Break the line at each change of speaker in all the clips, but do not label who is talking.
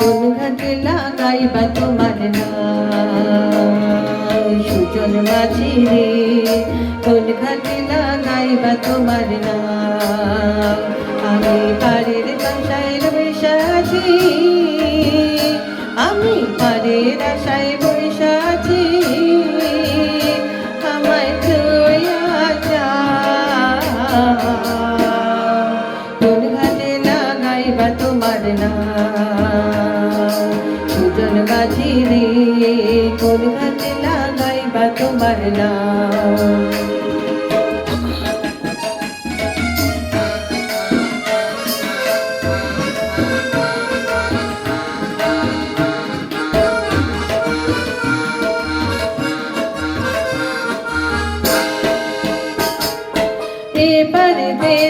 কোন ঘাটে লাগাইবা তোমার নাম? সুজন মাঝি রে, কোন ঘাটে লাগাইবা তোমার নাম? আমি পাড়ের বাসায় আমি পাড়ের আশায় বৈশা আছি। আমায় তুইয়া যা। কোন ঘাটে লাগাইবা তোমার নাম সুজন বাজি রে কোন ঘাটে লাগাইবা তোমার নাম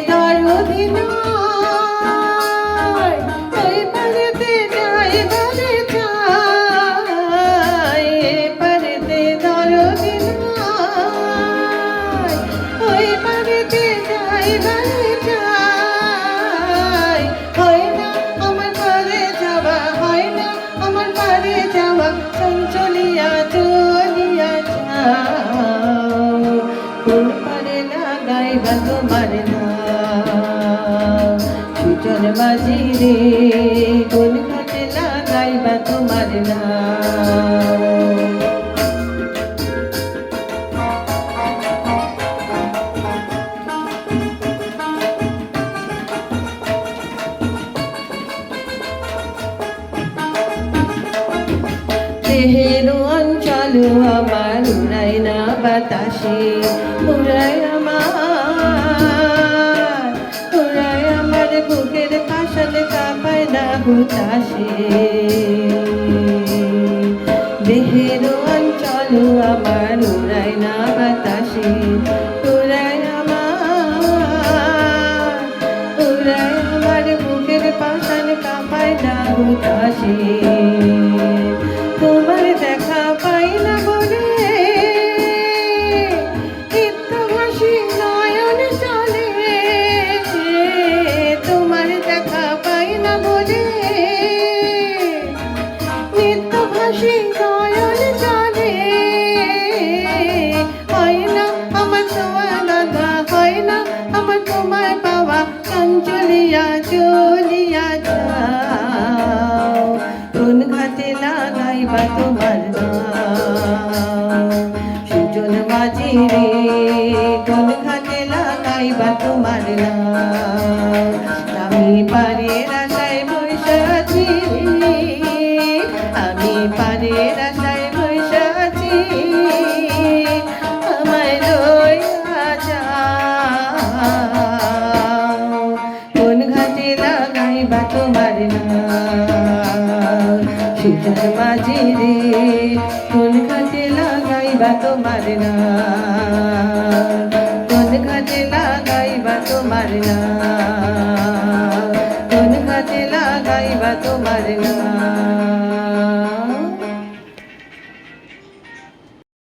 দরদি ওই পারেতে যাই বলে যাই এবারেতে দরদি নয় ওই পারেতে যাই বলে যাই হয় না আমার পারে যাওয়া হয় না আমার পারে যাওয়া চঞ্চলিয়া চলিয়া যাও। কোন পারে লাগাইবা তোমার নাম সুজন বাজি রে কোন ঘাটে লাগাইবা তোমার নাম। দেহের অঞ্চল আমার উড়াই না বাতাসে উড়াই আমার হুতাসে দেহের অঞ্চল আমার উড়াই না বাতাসে। উড়াই আমার উড়াই আমার বুকের পাশান কাপায় না হুতাসে চলিয়া যাও। কোন ঘাটে লাগাইবা তোমার সুজন বাজি রে কোন ঘাটে লাগাইবা তোমার আমি পারে বসে আছি আমি পারে সুতার মাঝি রে, কোন কাজে লাগাইবা তোমার না? কোন কাজে লাগাইবা তোমার না? কোন কাজে লাগাইবা তোমার না?